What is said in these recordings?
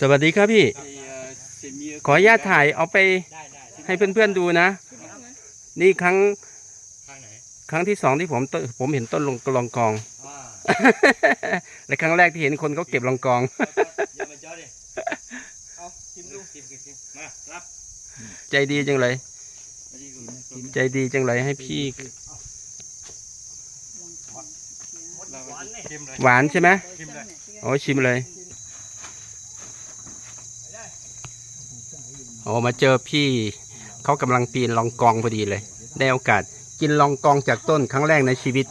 สวัสดีครับพี่ ขออนุญาตถ่ายเอาไปให้เพื่อนๆดูนะ นี่ครั้งข้างไหนครั้งที่สองที่ผมต้นผมเห็นต้นลงลองกองอ่าและครั้งแรกที่เห็นคนเขาเก็บลองกองอย่ามาจอดิเอาชิมดูชิมกินชิมมารับใจดีจังเลยอันนี้คือใจดีจังเลยให้พี่เราก็ชิมเลยหวานใช่ไหมชิมเลยโอ้ชิมเลย โอ้มาเจอพี่เขากำลังปีนลองกองพอดีเลย ได้โอกาสกินลองกองจากต้นครั้งแรกในชีวิต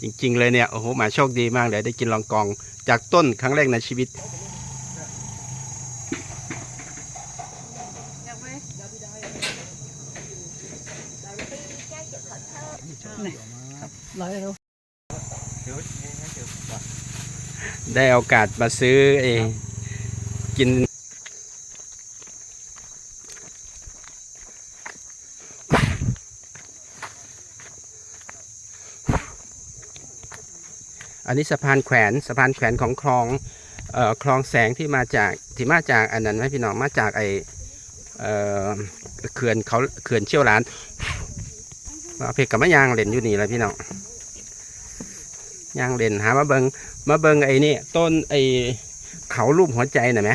จริง ๆ เลยเนี่ยโอ้โหหมาโชคดีมากเลยได้กินลองกองจากต้นครั้งแรกในชีวิตร้อยแล้วเดี๋ยวให้เดี๋ยวก่อนได้โอกาสมาซื้อเองกิน อันนี้สะพานแขวนสะพานแขวนของคลองเอ่อคลองแสงที่มาจากที่มาจากอันนั้นไหมพี่น้องมาจากไอเอ่อเขื่อนเขาเขื่อนเชี่ยวหลานมาเพกกับมะยางเล่นอยู่นี่แหละพี่น้องยางเล่นหามาเบิงมาเบิงไอ้นี่ต้นไอ้เขารูปหัวใจหน่อยไหม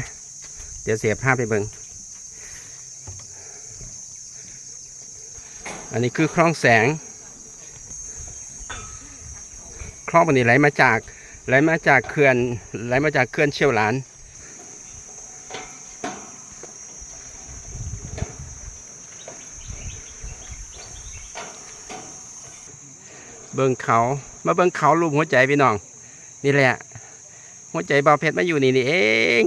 เดี๋ยวเสียภาพไปเบิงอันนี้คือคลองแสง คล องอันนี้ไหลมาจากไหลมาจากเขื่อนไหลมาจากเขื่อนเชี่ยวหลานเบิ้งเขา มาเบิ้งเขารูปหัวใจพี่น้อง นี่แหละ หัวใจเบาเพชรมาอยู่นี่นี่เอง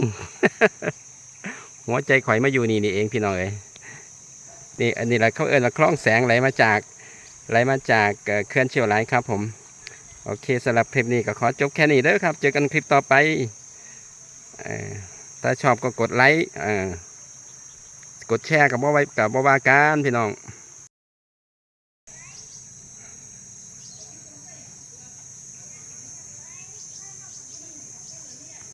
หัวใจข่อยมาอยู่นี่นี่เองพี่น้องเอ้ยนี่อันนี้แหละเขาเอิ้นว่าคล้องแสงไหลมาจากไหลมาจากเอ่อเขื่อนเชี่ยวไหลครับผม โอเคสำหรับคลิปนี้ก็ขอจบแค่นี้เด้อครับ เจอกันคลิปต่อไปถ้าชอบก็กดไลค์กดแชร์กับบ่ไว้กับบ่ว่าการพี่น้อง